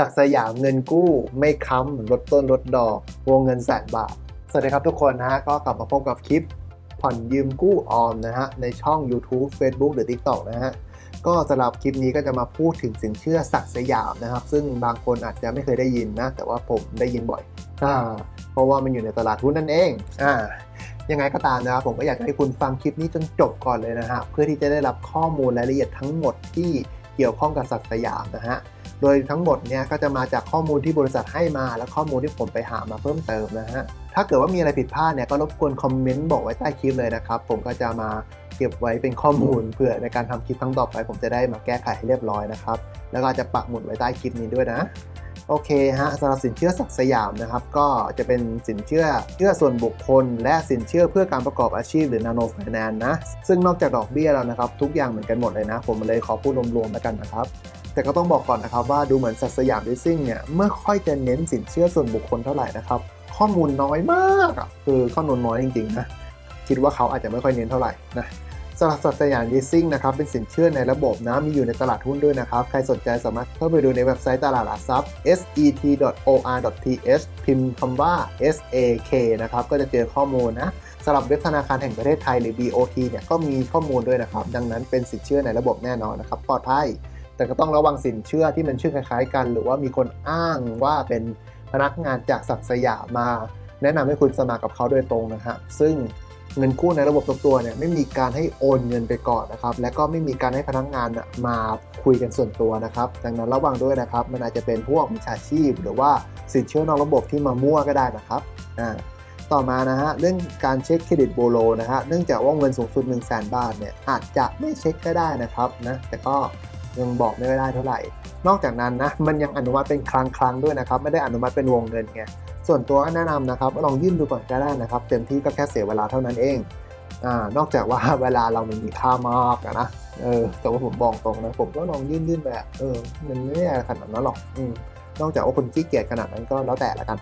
ศักสยามเงินกู้ไม่ค้ำลดต้นลดดอก วงเงินแสนบาท สวัสดีครับทุกคนนะฮะ ก็กลับมาพบกับคลิป ผ่อนยืมกู้ออมนะฮะ ในช่อง YouTube Facebook หรือ TikTok นะฮะ ก็สำหรับคลิปนี้ก็จะมาพูดถึงสินเชื่อศักสยามนะครับ ซึ่งบางคนอาจจะไม่เคยได้ยินนะ แต่ว่าผมได้ยินบ่อยอ่าเพราะว่ามันอยู่ในตลาดหุ้นนั่นเองอ่ายังไงก็ตามนะครับผมก็อยากจะให้คุณฟังคลิปนี้จนจบก่อนเลยนะฮะเพื่อที่จะได้รับข้อมูลรายละเอียดทั้งหมดที่เกี่ยวข้องกับศักสยามนะฮะ โดยทั้งหมดเนี่ยก็จะมาจากข้อมูลที่บริษัทให้มา และข้อมูลที่ผมไปหามาเพิ่มเติมนะฮะ ถ้าเกิดว่ามีอะไรผิดพลาดเนี่ยก็รบกวนคอมเมนต์บอกไว้ใต้คลิปเลยนะครับ ผมก็จะมาเก็บไว้เป็นข้อมูลเพื่อในการทำคลิปครั้งต่อไป ผมจะได้มาแก้ไขให้เรียบร้อยนะครับ แล้วก็จะปักหมุดไว้ใต้คลิปนี้ด้วยนะโอเคฮะสำหรับสินเชื่อศักดิ์สยามนะครับ ก็จะเป็นสินเชื่อเชื่อส่วนบุคคล และสินเชื่อเพื่อการประกอบอาชีพหรือนาโนไฟแนนซ์นะ ซึ่งนอกจากดอกเบี้ยแล้วนะครับ ทุกอย่างเหมือนกันหมดเลยนะ ผมเลยขอพูดรวมๆแล้วกันนะครับ แต่ก็ต้องบอกก่อนนะครับว่าดูเหมือนสัตสยามดิซิ่งเนี่ยไม่ค่อยจะเน้นสินเชื่อส่วนบุคคลเท่าไหร่นะครับข้อมูลน้อยมากคือข้อมูลน้อยจริงๆนะคิดว่าเขาอาจจะไม่ค่อยเน้นเท่าไหร่นะสำหรับสัตยามดิซิ่งนะครับเป็นสินเชื่อในระบบนะมีอยู่ในตลาดหุ้นด้วยนะครับ ใครสนใจสามารถเข้าไปดูในเว็บไซต์ตลาดหลักทรัพย์ set.or.th พิมพ์คำว่า sak นะครับก็จะเจอข้อมูลนะสำหรับเว็บธนาคารแห่งประเทศไทยหรือ BOT เนี่ยก็มีข้อมูลด้วยนะครับ ดังนั้นเป็นสินเชื่อในระบบแน่นอนนะครับปลอดภัย แต่ก็ต้องระวังสินเชื่อที่มันชื่อคล้ายๆกัน หรือว่ามีคนอ้างว่าเป็นพนักงานจากศักดิ์สยามมา แนะนำให้คุณสมัครกับเขาโดยตรงนะฮะซึ่งเงินกู้ในระบบทุกตัวเนี่ยไม่มีการให้โอนเงินไปก่อนนะครับ และก็ไม่มีการให้พนักงานมาคุยกันส่วนตัวนะครับ ดังนั้นระวังด้วยนะครับ มันอาจจะเป็นพวกมิจฉาชีพ หรือว่าสินเชื่อนอกระบบที่มามั่วก็ได้นะครับอ่าต่อมานะฮะเรื่องการเช็คเครดิตโบโลนะฮะเนื่องจากว่าเงินสูงสุด 1 0 0 0 0แบาทเนี่ยอาจจะไม่เช็คก็ได้นะครับนะแต่ก็ ยังบอกไม่ได้เท่าไหร่ นอกจากนั้นนะมันยังอนุมัติเป็นครั้งครั้งด้วยนะครับ ไม่ได้อนุมัติเป็นวงเงินไงส่วนตัวแนะนำนะครับลองยื่นดูก่อนก็ได้นะครับเต็มที่ก็แค่เสียเวลาเท่านั้นเองอ่านอกจากว่าเวลาเรามันมีค่ามากนะเออแต่ว่าผมบอกตรงนะผมก็ลองยื่นยื่นๆไปเออมันไม่ได้อะไรขนาดนั้นหรอกอืมนอกจากว่าคนขี้เกียจขนาดนั้นก็แล้วแต่ละกัน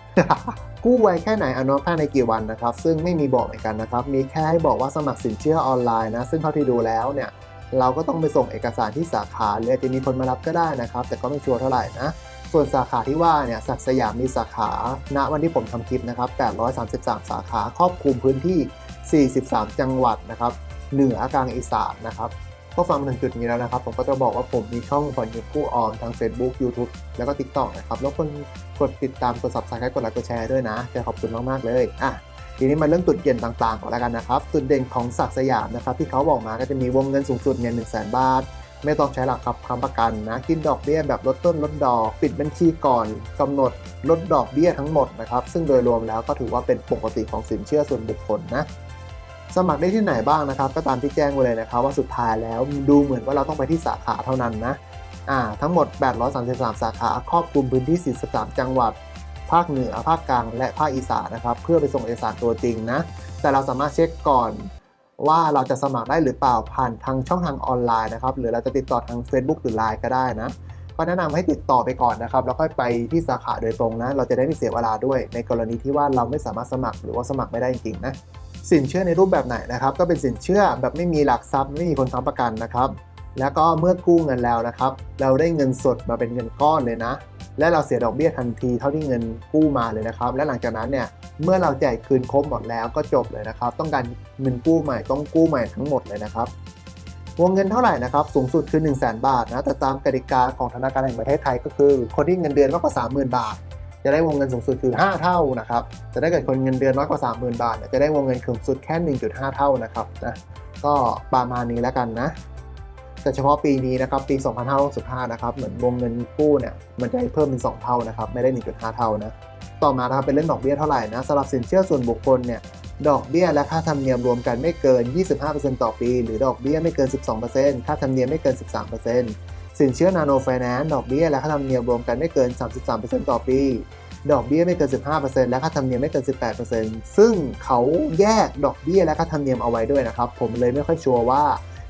กู้ไวแค่ไหนอนุมัติภายในกี่วันนะครับ ซึ่งไม่มีบอกเหมือนกันนะครับ มีแค่ให้บอกว่าสมัครสินเชื่อออนไลน์นะ ซึ่งเท่าที่ดูแล้วเนี่ย เราก็ต้องไปส่งเอกสารที่สาขาหรืออาจจะมีคนมารับก็ได้นะครับ แต่ก็ไม่ชัวร์เท่าไหร่นะส่วนสาขาที่ว่าเนี่ยศักสยามมีสาขาณวันที่ผมทำคลิปนะครับ 833 สาขาครอบคลุมพื้นที่ 43 จังหวัดนะครับเหนือกลางอีสานนะครับก็ฟังมาถึงจุดนี้แล้วนะครับ ผมก็จะบอกว่าผมมีช่องผ่อนยืมกู้ออมทั้ง Facebook YouTube แล้วก็ TikTok นะครับ แล้วคนกดติดตามกด Subscribe กดไลค์กดแชร์ด้วยนะ จะขอบคุณมาก ๆ เลยอะ ทีนี้มาเรื่องจุดเด่นต่างๆก่อนแล้วกันนะครับจุดเด่นของศักสยามนะครับที่เขาบอกมาก็จะมีวงเงินสูงสุดเนี่ยหนึ่งแสนบาท ไม่ต้องใช้หลักทรัพย์ค้ำประกันนะกินดอกเบี้ยแบบลดต้นลดดอก ปิดบัญชีก่อนกำหนดลดดอกเบี้ยทั้งหมดนะครับซึ่งโดยรวมแล้วก็ถือว่าเป็นปกติของสินเชื่อส่วนบุคคลนะสมัครได้ที่ไหนบ้างนะครับ ก็ตามที่แจ้งไว้เลยนะครับว่าสุดท้ายแล้วดูเหมือนว่าเราต้องไปที่สาขาเท่านั้นนะอ่าทั้งหมด 833 สาขาครอบคลุมพื้นที่ 43 จังหวัด ภาคเหนือภาคกลางและภาคอีสานนะครับ เพื่อไปส่งเอกสารตัวจริงนะ แต่เราสามารถเช็คก่อนว่าเราจะสมัครได้หรือเปล่าผ่านทางช่องทางออนไลน์นะครับ หรือเราจะติดต่อทาง Facebook หรือ Line ก็ได้นะ ก็แนะนำให้ติดต่อไปก่อนนะครับ แล้วค่อยไปที่สาขาโดยตรงนะ เราจะได้ไม่เสียเวลาด้วย ในกรณีที่ว่าเราไม่สามารถสมัครหรือว่าสมัครไม่ได้จริงๆนะสินเชื่อในรูปแบบไหนนะครับ ก็เป็นสินเชื่อแบบไม่มีหลักทรัพย์ไม่มีคนค้ำประกันนะครับ แล้วก็เมื่อกู้เงินแล้วนะครับ เราได้เงินสดมาเป็นเงินก้อนเลยนะ และเราเสียดอกเบี้ยทันทีเท่าที่เงินกู้มาเลยนะครับ และหลังจากนั้นเนี่ยเมื่อเราจ่ายคืนครบหมดแล้วก็จบเลยนะครับ ต้องการเงินกู้ใหม่ต้องกู้ใหม่ทั้งหมดเลยนะครับวงเงินเท่าไหร่นะครับสูงสุดคือ 1 0 0 0 0แบาทนะแต่ตามกติกาของธนาคารแห่งประเทศไทยก็คือ คนที่เงินเดือนมากกว่า 30,000 บาท จะได้วงเงินสูงสุดคือ 5 เท่านะครับแต่ถ้าเกิดคนเงินเดือนน้อยกว่า 30,000 บาทจะได้วงเงินสูงสุดแค่ 1.5 เท่านะครับนะก็ประมาณนี้แล้วกันนะ แต่เฉพาะปีนี้นะครับปี 2565นะครับเหมือนวงเงินกู้เนี่ยมันจะเพิ่มเป็น 2 เท่านะครับไม่ได้ 1.5 เท่านะต่อมานะครับเป็นเรื่องดอกเบี้ยเท่าไหร่นะสำหรับสินเชื่อส่วนบุคคลเนี่ยดอกเบี้ยและค่าธรรมเนียมรวมกันไม่เกิน 25%ต่อปี หรือดอกเบี้ยไม่เกิน 12%ค่าธรรมเนียมไม่เกิน 13%สินเชื่อนาโนไฟแนนซ์ดอกเบี้ยและค่าธรรมเนียมรวมกันไม่เกิน 33%ต่อปี ดอกเบี้ยไม่เกิน 15%และค่าธรรมเนียมไม่เกิน 18%ซึ่งเขาแยกดอกเบี้ยและค่าธรรมเนียมเอาไว้ด้วยนะครับ ผมเลยไม่ค่อยชัวร์ว่า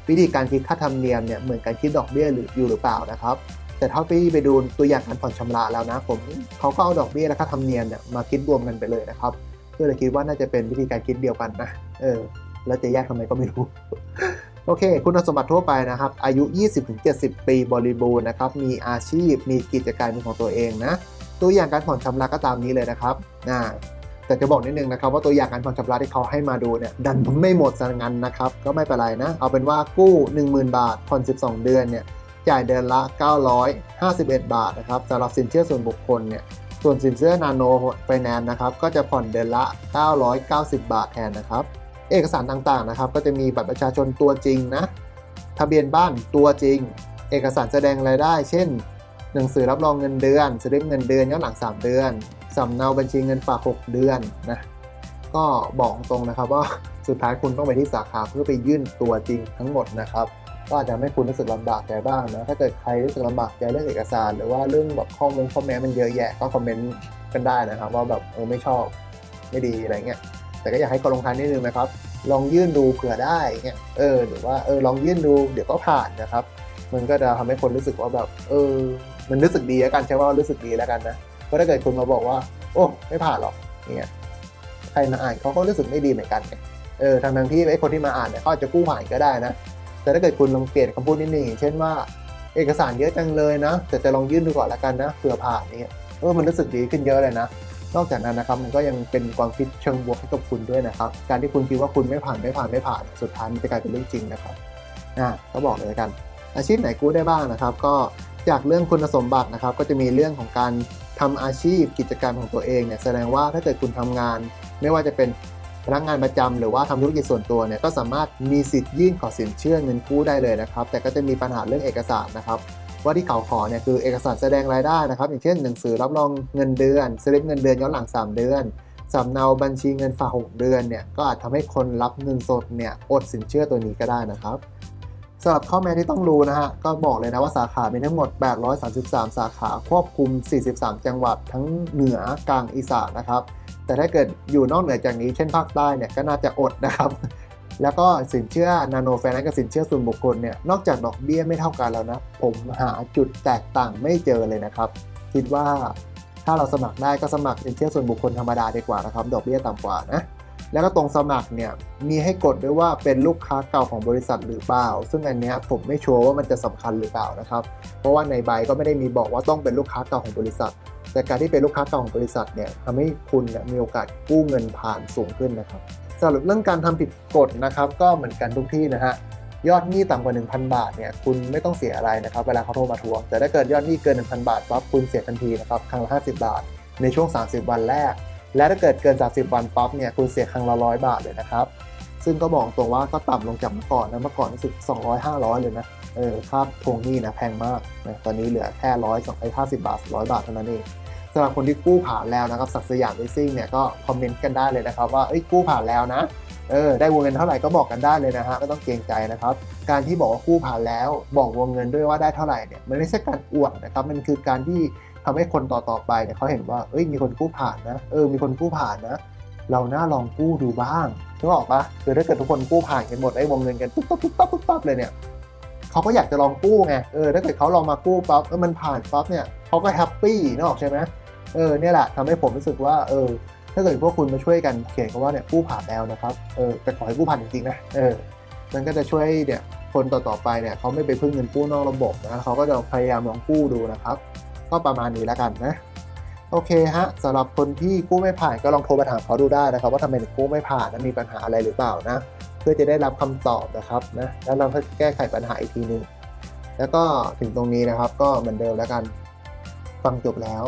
วิธีการคิดค่าธรรมเนียมเนี่ยเหมือนการคิดดอกเบี้ยหรืออยู่หรือเปล่านะครับ แต่เท่าที่ไปดูตัวอย่างการผ่อนชำระแล้วนะผมเขาก็เอาดอกเบี้ยและค่าธรรมเนียมเนี่ยมาคิดรวมกันไปเลยนะครับก็เลยคิดว่าน่าจะเป็นวิธีการคิดเดียวกันนะเออแล้วจะแยกทำไมก็ไม่รู้โโอเค คุณสมบัติทั่วไปนะครับ อายุ 20-70 ปีบริบูรณ์นะครับ มีอาชีพ มีกิจการเป็นของตัวเองนะ ตัวอย่างการผ่อนชำระก็ตามนี้เลยนะครับอ่า แต่จะบอกนิดนึงนะครับว่าตัวอย่างการผ่อนชำระที่เขาให้มาดูเนี่ยดันไม่หมดสังันนะครับ ก็ไม่เป็นไรนะ เอาเป็นว่ากู้ 10,000 บาทผ่อน12 เดือนเนี่ยจ่ายเดือนละ 951 บาทนะครับสำหรับสินเชื่อส่วนบุคคลเนี่ยส่วนสินเชื่อนาโนไฟแนนซ์นะครับก็จะผ่อนเดือนละ 990 บาทแทนนะครับ เอกสารต่างๆนะครับ ก็จะมีบัตรประชาชนตัวจริงนะทะเบียนบ้านตัวจริง เอกสารแสดงรายได้ เช่น หนังสือรับรองเงินเดือนสลิปเงินเดือนย้อนหลัง 3 เดือน สำเนาบัญชีเงินฝาก 6 เดือนนะก็บอกตรงนะครับว่าสุดท้ายคุณต้องไปที่สาขาเพื่อไปยื่นตัวจริงทั้งหมดนะครับก็อาจจะไม่คุณรู้สึกลำบากใจบ้างนะถ้าเกิดใครรู้สึกลำบากใจเรื่องเอกสาร หรือว่าเรื่องแบบข้อมูลข้อแม้มันเยอะแยะก็คอมเมนต์กันได้นะครับว่าแบบเออไม่ชอบไม่ดีอะไรเงี้ยแต่ก็อยากให้กดลงทันนิดนึงนะครับ ลองยื่นดูเผื่อได้เงี้ยเออหรือว่าเออลองยื่นดูเดี๋ยวก็ผ่านนะครับ มันก็จะทำให้คนรู้สึกว่าแบบ เออ มันรู้สึกดีแล้วกันใช่ว่ารู้สึกดีแล้วกันนะ เพราะถ้าเกิดคุณมาบอกว่า โอ้ไม่ผ่านหรอกเนี่ยใครมาอ่านเขาก็รู้สึกไม่ดีเหมือนกันเออทางทางที่ไอ้คนที่มาอ่านเนี่ยเขาอาจจะกู้ผ่านก็ได้นะ แต่ถ้าเกิดคุณลองเปลี่ยนคำพูดนิดนึงเช่นว่า เอกสารเยอะจังเลยนะแต่จะลองยื่นดูก่อนละกันนะเผื่อผ่านเนี่ยเออมันรู้สึกดีขึ้นเยอะเลยนะนอกจากนั้นนะครับมันก็ยังเป็นความคิดเชิงบวกให้กับคุณด้วยนะครับ การที่คุณคิดว่าคุณไม่ผ่านไม่ผ่านไม่ผ่าน สุดท้ายมันจะกลายเป็นเรื่องจริงนะครับอ่าก็บอกเลยกัน อาชีพไหนกู้ได้บ้างนะครับ ก็จากเรื่องคุณสมบัตินะครับ ก็จะมีเรื่องของการ ทำอาชีพกิจการของตัวเองเนี่ยแสดงว่าถ้าเกิดคุณทำงาน ไม่ว่าจะเป็นพนักงานประจำหรือว่าทำธุรกิจส่วนตัวเนี่ยก็สามารถมีสิทธิ์ยื่นขอสินเชื่อเงินกู้ได้เลยนะครับ แต่ก็จะมีปัญหาเรื่องเอกสารนะครับว่าที่เขาขอเนี่ยคือเอกสารแสดงรายได้นะครับ อย่างเช่นหนังสือรับรองเงินเดือนสลิปเงินเดือนย้อนหลัง 3 เดือนสำเนาบัญชีเงินฝาก 6 เดือนเนี่ยก็อาจทำให้คนรับเงินสดเนี่ยอดสินเชื่อตัวนี้ก็ได้นะครับ สำหรับข้อแม้ที่ต้องรู้นะฮะ ก็บอกเลยนะว่าสาขา มีทั้งหมด 833 สาขา ควบคุม 43 จังหวัดทั้งเหนือกลางอีสานนะครับ แต่ถ้าเกิดอยู่นอกเหนือจากนี้เช่นภาคใต้เนี่ยก็น่าจะอดนะครับ แล้วก็สินเชื่อนาโนแฟนกับสินเชื่อส่วนบุคคลเนี่ย นอกจากดอกเบี้ยไม่เท่ากันแล้วนะ ผมหาจุดแตกต่างไม่เจอเลยนะครับ คิดว่าถ้าเราสมัครได้ก็สมัครสินเชื่อส่วนบุคคลธรรมดาดีกว่านะครับ ดอกเบี้ยต่ำกว่านะ แล้วก็ตรงสมัครเนี่ยมีให้กดด้วยว่าเป็นลูกค้าเก่าของบริษัทหรือเปล่า ซึ่งอันเนี้ยผมไม่ชัวร์ว่ามันจะสำคัญหรือเปล่านะครับ เพราะว่าในใบก็ไม่ได้มีบอกว่าต้องเป็นลูกค้าเก่าของบริษัท แต่การที่เป็นลูกค้าเก่าของบริษัทเนี่ยทำให้คุณมีโอกาสกู้เงินผ่านสูงขึ้นนะครับสรับเรื่องการทำผิดกฎนะครับ ก็เหมือนกันทุกที่นะฮะยอดหนี้ต่ำกว่า 1,000 บาทเนี่ยคุณไม่ต้องเสียอะไรนะครับเวลาเขาโทรมาทวง แต่ถ้าเกิดยอดหนี้เกิน 1,000 บาทปั๊บคุณเสียทันทีนะครับครั้งละ50 บาท ในช่วง 30 วันแรก และถ้าเกิดเกิน 30 วันปั๊บเนี่ยคุณเสียครั้งละร้อยบาทเลยนะครับ ซึ่งก็บอกตรงว่าก็ต่ำลงจากเมื่อก่อนนะเมื่อก่อนรู้สึก200 500 เลยนะเออค่าทวงหนี้นะแพงมากนะตอนนี้เหลือแค่ร้อยสองไอ้ห้าสิบบาทร้อยบาทเท่านั้นเองสำหรับคนที่กู้ผ่านแล้วนะครับสักดิ์สยามเลสซิ่งเนี่ยก็คอมเมนต์กันได้เลยนะครับว่าเอ้ยกู้ผ่านแล้วนะเออได้วงเงินเท่าไหร่ก็บอกกันได้เลยนะฮะไม่ต้องเกรงใจนะครับ การที่บอกว่ากู้ผ่านแล้ว บอกวงเงินด้วยว่าได้เท่าไหร่เนี่ยมันไม่ใช่การอวดนะครับมันคือการที่ ทำให้คนต่อๆไปเนี่ยเขาเห็นว่าเอ้ยมีคนกู้ผ่านนะเออมีคนกู้ผ่านนะ เราน่าลองกู้ดูบ้างนึกออกปะคือถ้าเกิดทุกคนกู้ผ่านกันหมดไอ้วงเงินกันปุ๊บปั๊บปุ๊บปั๊บปุ๊บปั๊บเลยเนี่ยเขาก็อยากจะลองกู้ไงเออถ้าเกิดเขาลองมากู้ปั๊บเออมันผ่านปั๊บเนี่ยเขาก็แฮปปี้นึกออกใช่ไหมเออเนี่ยแหละทำให้ผมรู้สึกว่าเออถ้าเกิดพวกคุณมาช่วยกันเขียนคำว่าเนี่ยกู้ผ่านแล้วนะครับเออแต่ขอให้กู้ผ่านจริงๆนะเออมันก็จะช่วยเนี่ยคนต่อๆไปเนี่ยเขาไม่ไปพึ่งเงินกู้นอกระบบนะเขาก็จะพยายามลองกู้ดูนะครับ ก็ประมาณนี้แล้วกันนะโอเคฮะสำหรับคนที่กู้ไม่ผ่านก็ลองโทรมาถามเขาดูได้นะครับ ว่าทำไมถึงกู้ไม่ผ่านนะมีปัญหาอะไรหรือเปล่านะ เพื่อจะได้รับคำตอบนะครับนะแล้วเราก็แก้ไขปัญหาอีกทีหนึงแล้วก็ถึงตรงนี้นะครับก็เหมือนเดิมแล้วกันฟังจบแล้ว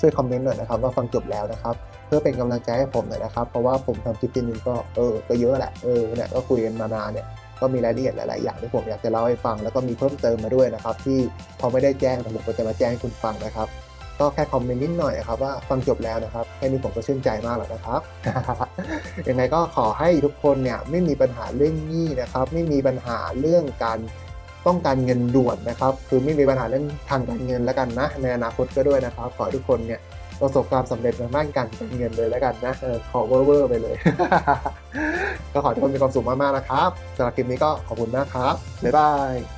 ช่วยคอมเมนต์หน่อยนะครับว่าฟังจบแล้วนะครับ เพื่อเป็นกำลังใจให้ผมหน่อยนะครับ เพราะว่าผมทำคลิปทีนึงก็เออก็เยอะแหละเออเนี่ยก็คุยกันมานานเนี่ย ก็มีรายละเอียดหลาย ๆ อย่างที่ผมอยากจะเล่าให้ฟัง แล้วก็มีเพิ่มเติมมาด้วยนะครับ ที่พอไม่ได้แจ้งแต่ผมก็จะมาแจ้งให้คุณฟังนะครับ ก็แค่คอมเมนต์นิดหน่อยครับว่าฟังจบแล้วนะครับแค่นี้ผมก็ชื่นใจมากแล้วนะครับยังไงก็ขอให้ทุกคนเนี่ยไม่มีปัญหาเรื่องหนี้นะครับ ไม่มีปัญหาเรื่องการต้องการเงินด่วนนะครับ คือไม่มีปัญหาเรื่องทางการเงินแล้วกันนะในอนาคตก็ด้วยนะครับ ขอให้ทุกคนเนี่ย ประสบความสำเร็จมาด้านการเงินเลยแล้วกันนะเออขอเวอร์ๆไปเลย ก็ขอให้ทุกคนมีความสุขมากๆนะครับสำหรับคลิปนี้ก็ขอบคุณมากครับบ๊ายบาย